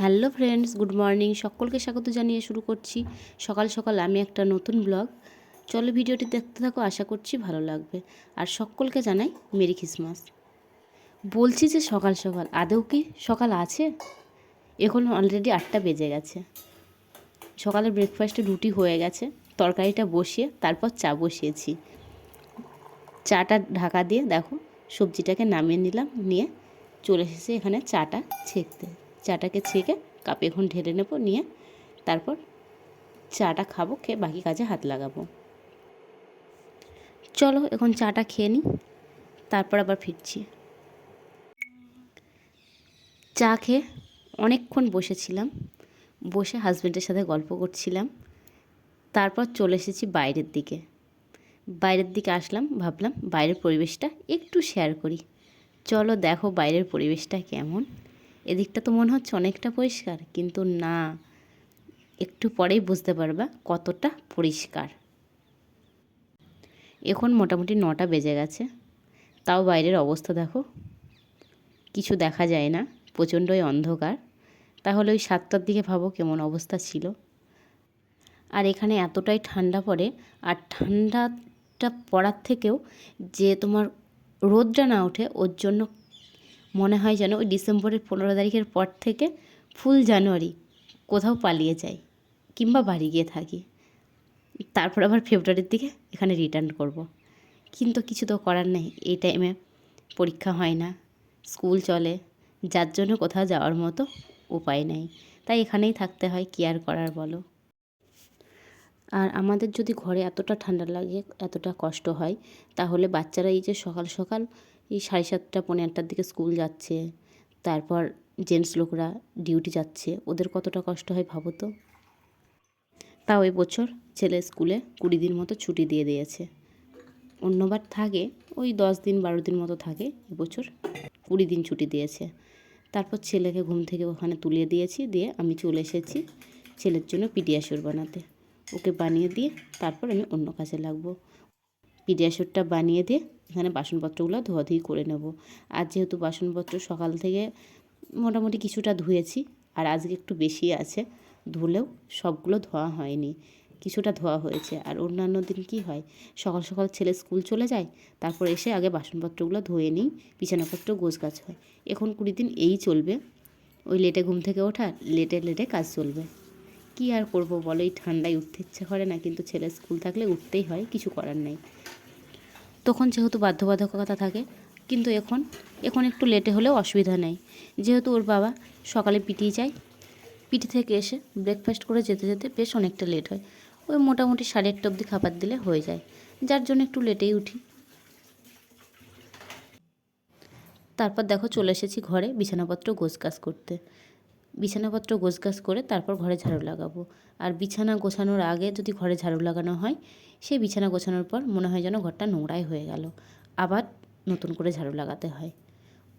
Hello friends, good morning. সকলকে স্বাগত জানিয়ে শুরু করছি। সকাল সকাল আমি একটা নতুন ব্লগ। চলো ভিডিওটি দেখতে থাকো, আশা করছি ভালো লাগবে। আর সকলকে জানাই মেরি খ্রিসমাস। বলছি যে সকাল সকাল, আদৌ কি সকাল আছে? এখন অলরেডি আটটা বেজে গেছে। সকালে ব্রেকফাস্টে রুটি হয়ে গেছে, তরকারিটা বসিয়ে তারপর চা বসিয়েছি। চাটা ঢাকা দিয়ে দেখো, সবজিটাকে নামিয়ে নিলাম, নিয়ে চলে এসেছে এখানে চাটা ছেঁকতে। চাটাকে ছেঁকে কাপে এখন ঢেলে নেব, নিয়ে তারপর চাটা খাব, খেয়ে বাকি কাজে হাত লাগাবো। চলো এখন চাটা খেয়ে নিই, তারপর আবার ফিরছি। চা খেয়ে অনেকক্ষণ বসেছিলাম, বসে হাজব্যান্ডের সাথে গল্প করছিলাম, তারপর চলে এসেছি বাইরের দিকে। বাইরের দিকে আসলাম, ভাবলাম বাইরের পরিবেশটা একটু শেয়ার করি। চলো দেখো বাইরের পরিবেশটা কেমন। এদিকটা তো মনে হচ্ছে অনেকটা পরিষ্কার, কিন্তু না, একটু পরেই বুঝতে পারবা কতটা পরিষ্কার। এখন মোটামুটি নটা বেজে গেছে, তাও বাইরের অবস্থা দেখো। কিছু দেখা যায় না, প্রচণ্ডই অন্ধকার। তাহলে ওই সাতটার দিকে ভাবো কেমন অবস্থা ছিল। আর এখানে এতটাই ঠান্ডা পড়ে, আর ঠান্ডাটা পড়ার থেকেও যে তোমার রোদটা না ওঠে, ওর জন্য মনে হয় যেন ওই ডিসেম্বরের পনেরো তারিখের পর থেকে ফুল জানুয়ারি কোথাও পালিয়ে যাই কিংবা বাড়ি গিয়ে থাকি। তারপর আবার ফেব্রুয়ারির দিকে এখানে রিটার্ন করব। কিন্তু কিছু তো করার নেই, এই টাইমে পরীক্ষা হয় না স্কুল চলে, যার জন্য কোথাও যাওয়ার মতো উপায় নেই। তাই এখানেই থাকতে হয়, কি আর করার বলো? আর আমাদের যদি ঘরে এতটা ঠান্ডা লাগে, এতটা কষ্ট হয়, তাহলে বাচ্চারা এই যে সকাল সকাল এই সাড়ে সাতটা, পৌনে আটটার দিকে স্কুল যাচ্ছে, তারপর জেন্টস লোকরা ডিউটি যাচ্ছে, ওদের কতটা কষ্ট হয় ভাবো তো? তাও এই বছর ছেলে স্কুলে কুড়ি দিন মতো ছুটি দিয়ে দিয়েছে। অন্যবার থাকে, ওই দশ দিন, বারো দিন মতো থাকে এবছর কুড়ি দিন ছুটি দিয়েছে। তারপর ছেলেকে ঘুম থেকে ওখানে তুলে দিয়েছি, দিয়ে আমি চলে এসেছি ছেলের জন্য পিডিয়াশোর বানাতে। ওকে বানিয়ে দিয়ে তারপর আমি অন্য কাজে লাগবো। পিডিয়াশোরটা বানিয়ে দিয়ে এখানে বাসনপত্রগুলো ধোয়াধুয়ি করে নেব। আর যেহেতু বাসনপত্র সকাল থেকে মোটামুটি কিছুটা ধুয়েছি, আর আজকে একটু বেশি আছে, ধুলেও সবগুলো ধোয়া হয়নি, কিছুটা ধোয়া হয়েছে। আর অন্যান্য দিন কি হয়, সকাল সকাল ছেলে স্কুল চলে যায়, তারপর এসে আগে বাসনপত্রগুলো ধুয়ে নিই বিছানাপত্র গোছ গাছ হয়। এখন কুড়ি দিন এই চলবে, ওই লেটে ঘুম থেকে ওঠা লেটে লেটে কাজ চলবে। কি আর করব বলো? এই ঠান্ডায় উঠতে ইচ্ছে করে না, কিন্তু ছেলে স্কুল থাকলে উঠতেই হয়, কিছু করার নেই। তখন যেহেতু বাধ্যবাধকতা থাকে, কিন্তু এখন এখন একটু লেটে হলেও অসুবিধা নেই। যেহেতু ওর বাবা সকালে পিটিয়ে যায়, পিটি থেকে এসে ব্রেকফাস্ট করে যেতে যেতে বেশ অনেকটা লেট হয়। ওই মোটামুটি সাড়ে আটটা অবধি খাবার দিলে হয়ে যায়। যার জন্য একটু লেটেই উঠি। তারপর দেখো চলে এসেছি ঘরে বিছানাপত্র গোছগাছ করতে। বিছানাপত্র গোছগাছ করে তারপর ঘরে ঝাড়ু লাগাবো। আর বিছানা গোছানোর আগে যদি ঘরে ঝাড়ু লাগানো হয়, সেই বিছানা গোছানোর পর মনে হয় যেন ঘরটা নোংরাই হয়ে গেল। আবার নতুন করে ঝাড়ু লাগাতে হয়।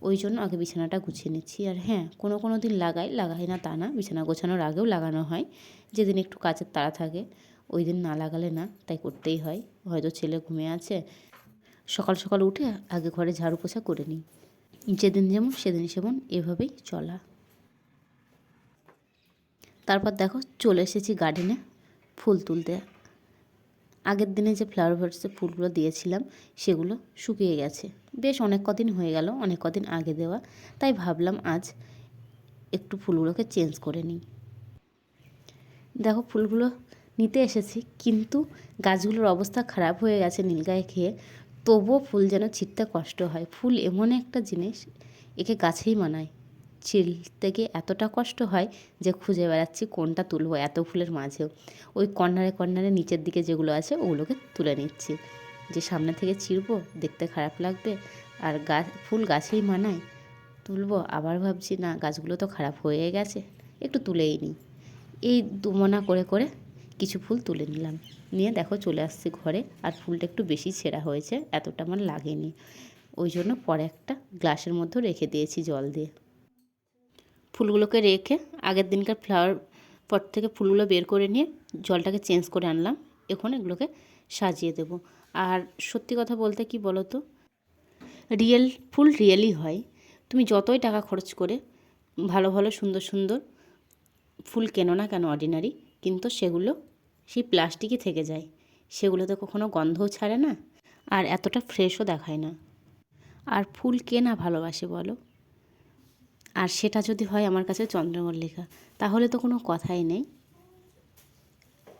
ওই জন্য আগে বিছানাটা গুছিয়ে নিচ্ছি। আর হ্যাঁ কোনো কোনো দিন লাগাই লাগাই না তা না, বিছানা গোছানোর আগেও লাগানো হয়। যেদিন একটু কাজের তাড়া থাকে, ওই দিন না লাগালে না, তাই করতেই হয়। হয়তো ছেলে ঘুমিয়ে আছে। সকাল সকাল উঠে আগে ঘরে ঝাড়ু পোছা করে নিই। যেদিন যেমন, সেদিন সেমন, এভাবেই চলা। তারপর দেখো চলে এসেছি গার্ডেনে ফুল তুলতে। আগের দিনে যে ফ্লাওয়ার ভার্সে ফুলগুলো দিয়েছিলাম, সেগুলো শুকিয়ে গেছে। বেশ অনেক কদিন হয়ে গেল, অনেক কদিন আগে দেওয়া। তাই ভাবলাম আজ একটু ফুলগুলোকে চেঞ্জ করে নিই। দেখো ফুলগুলো নিতে এসেছি, কিন্তু গাছগুলোর অবস্থা খারাপ হয়ে গেছে নীলগায়ে খেয়ে। তবুও ফুল যেন ছিটতে কষ্ট হয়। ফুল এমন একটা জিনিস একে গাছেই মানায়। ছিলতে গিয়ে এতটা কষ্ট হয় যে খুঁজে বেড়াচ্ছি কোনটা তুলবো এত ফুলের মাঝেও। ওই কর্নারে কর্নারে নিচের দিকে যেগুলো আছে ওগুলোকে তুলে নিচ্ছি। যে সামনে থেকে ছিঁড়বো দেখতে খারাপ লাগবে আর গাছ ফুল গাছেই মানায়, তুলবো। আবার ভাবছি, না, গাছগুলো তো খারাপ হয়ে গেছে, একটু তুলেই নিই। এই দুমনা করে করে কিছু ফুল তুলে নিলাম। নিয়ে দেখো চলে আসছি ঘরে আর ফুলটা একটু বেশি ছেঁড়া হয়েছে, এতটা আমার লাগেনি। ওই জন্য পরে একটা গ্লাসের মধ্যে রেখে দিয়েছি জল দিয়ে। ফুলগুলোকে রেখে আগের দিনকার ফ্লাওয়ার পট থেকে ফুলগুলো বের করে নিয়ে জলটাকে চেঞ্জ করে আনলাম। এখন এগুলোকে সাজিয়ে দেব। আর সত্যি কথা বলতে কি বলো তো রিয়েল ফুল রিয়েলই হয়। তুমি যতই টাকা খরচ করে ভালো ভালো, সুন্দর সুন্দর ফুল কেনো না কেন অর্ডিনারি কিন্তু সেগুলো সেই প্লাস্টিকই থেকে যায়। সেগুলো তো কখনো গন্ধও ছাড়ে না আর এতটা ফ্রেশও দেখায় না। আর ফুল কে না ভালোবাসে বলো? আর সেটা যদি হয় আমার কাছে চন্দ্রমল্লিকা তাহলে তো কোনো কথাই নেই।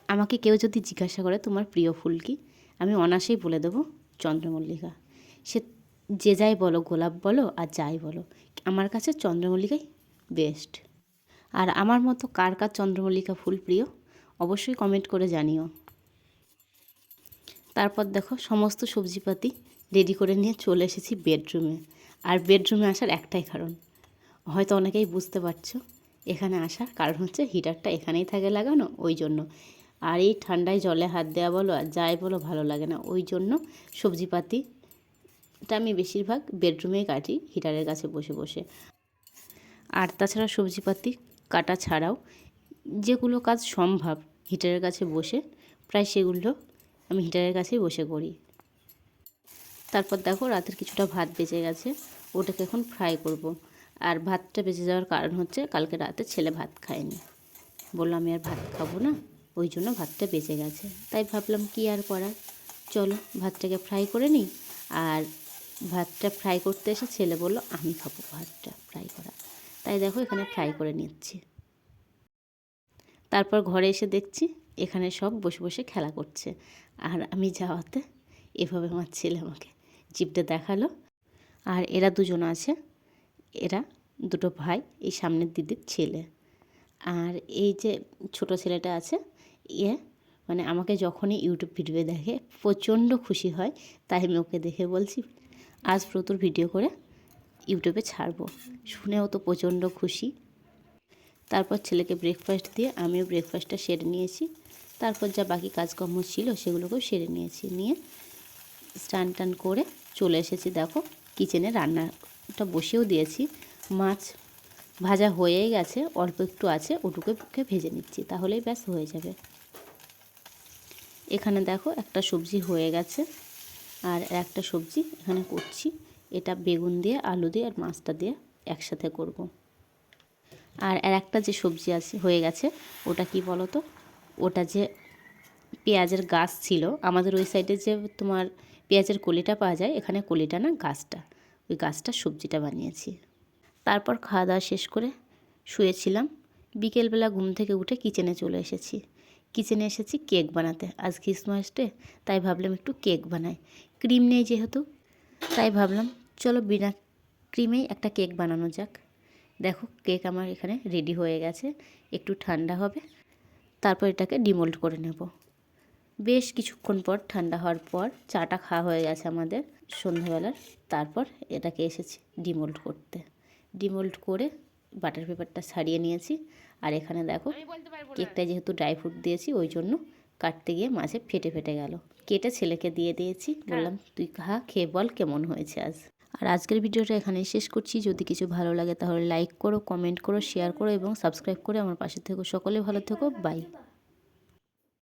আমাকে কেউ যদি জিজ্ঞাসা করে, তোমার প্রিয় ফুল কি? আমি অনাসেই বলে দেবো চন্দ্রমল্লিকা সে যে যাই বলো, গোলাপ বলো আর যাই বলো, আমার কাছে চন্দ্রমল্লিকাই বেস্ট আর আমার মতো কার কার চন্দ্রমল্লিকা ফুল প্রিয়, অবশ্যই কমেন্ট করে জানিও। তারপর দেখো, সমস্ত সবজিপাতি রেডি করে নিয়ে চলে এসেছি বেডরুমে আর বেডরুমে আসার একটাই কারণ হয়তো অনেকেই বুঝতে পারছ, এখানে আসার কারণ হচ্ছে হিটারটা এখানেই থাকে লাগানো, ওই জন্য। আর এই ঠান্ডায় জলে হাত দেওয়া বলো আর যাই বলো ভালো লাগে না, ওই জন্য সবজিপাতিটা আমি বেশিরভাগ বেডরুমেই কাটি হিটারের কাছে বসে বসে। আর তাছাড়া সবজিপাতি কাটা ছাড়াও যেগুলো কাজ সম্ভব হিটারের কাছে বসে, প্রায় সেগুলো আমি হিটারের কাছেই বসে করি। তারপর দেখো রাতের কিছুটা ভাত বেঁচে গেছে, ওটাকে এখন ফ্রাই করব। আর ভাতটা বেঁচে যাওয়ার কারণ হচ্ছে কালকে রাতে ছেলে ভাত খায়নি। বলল আমি আর ভাত খাব না, ওই জন্য ভাতটা বেঁচে গেছে। তাই ভাবলাম, কি আর করার? চলো, ভাতটাকে ফ্রাই করে নিই। আর ভাতটা ফ্রাই করতে এসে ছেলে বলল, আমি খাব ভাতটা ফ্রাই করা। তাই দেখো, এখানে ফ্রাই করে নিচ্ছি। তারপর ঘরে এসে দেখছি, এখানে সব বসে বসে খেলা করছে। আর আমি যাওয়াতে এভাবে আমার ছেলে আমাকে জিপটা দেখাল। আর এরা দুজন আছে। এরা দুটো ভাই, এই সামনের দিদির ছেলে। আর এই যে ছোট ছেলেটা আছে ইয়ে মানে আমাকে যখনই ইউটিউব ভিডিও দেখে, প্রচণ্ড খুশি হয়, তাই আমি ওকে দেখে বলছি, আজ প্রচুর ভিডিও করে ইউটিউবে ছাড়বো। শুনেও তো প্রচণ্ড খুশি। তারপর ছেলেকে ব্রেকফাস্ট দিয়ে আমিও ব্রেকফাস্টটা সেরে নিয়েছি। তারপর যা বাকি কাজকর্ম ছিল, সেগুলোকেও সেরে নিয়েছি। নিয়ে স্নান টান করে চলে এসেছি, দেখো কিচেনে রান্নাটা বসেও দিয়েছি। মাছ ভাজা হয়েই গেছে, অল্প একটু আছে ওটুকুকে ভেজে নিচ্ছি, তাহলেই ব্যাস হয়ে যাবে। এখানে দেখো একটা সবজি হয়ে গেছে, আর একটা সবজি এখানে করছি। এটা বেগুন দিয়ে, আলু দিয়ে আর মাছটা দিয়ে একসাথে করব। আর আর একটা যে সবজি আছে, হয়ে গেছে, ওটা কি বলো তো ওটা যে পেঁয়াজের গাছ ছিল, আমাদের ওই সাইডে যে তোমার পেঁয়াজের কলিটা পাওয়া যায়, এখানে কলিটা না গাছটা। ওই গাছটা সবজিটা বানিয়েছি। তারপর খাওয়া দাওয়া শেষ করে শুয়েছিলাম। বিকেলবেলা ঘুম থেকে উঠে কিচেনে চলে এসেছি। কিচেনে এসেছি কেক বানাতে। আজ ক্রিসমাস ডে, তাই ভাবলাম একটু কেক বানাই। ক্রিম নেই যেহেতু, তাই ভাবলাম চলো বিনা ক্রিমেই একটা কেক বানানো যাক। দেখো কেক আমার এখানে রেডি হয়ে গেছে, একটু ঠান্ডা হবে, তারপর এটাকে ডিমোল্ড করে নেব। বেশ কিছুক্ষণ পর ঠান্ডা হওয়ার পর চাটা খাওয়া হয়ে গেছে আমাদের সন্ধ্যাবেলার। তারপর এটাকে এসেছি ডিমোল্ড করতে। ডিমোল্ড করে বাটার পেপারটা ছাড়িয়ে নিয়েছি। আর এখানে দেখো কেকটা যেহেতু ড্রাই ফ্রুট দিয়েছি ওই জন্য কাটতে গিয়ে মাঝে ফেটে ফেটে গেল। কেটে ছেলেকে দিয়ে দিয়েছি। বললাম তুই খা খেয়ে বল কেমন হয়েছে আজ? আর আজকের ভিডিওটা এখানেই শেষ করছি। যদি কিছু ভালো লাগে তাহলে লাইক করো কমেন্ট করো শেয়ার করো এবং সাবস্ক্রাইব করে আমার পাশে থেকো। সকলে ভালো থেকো। বাই।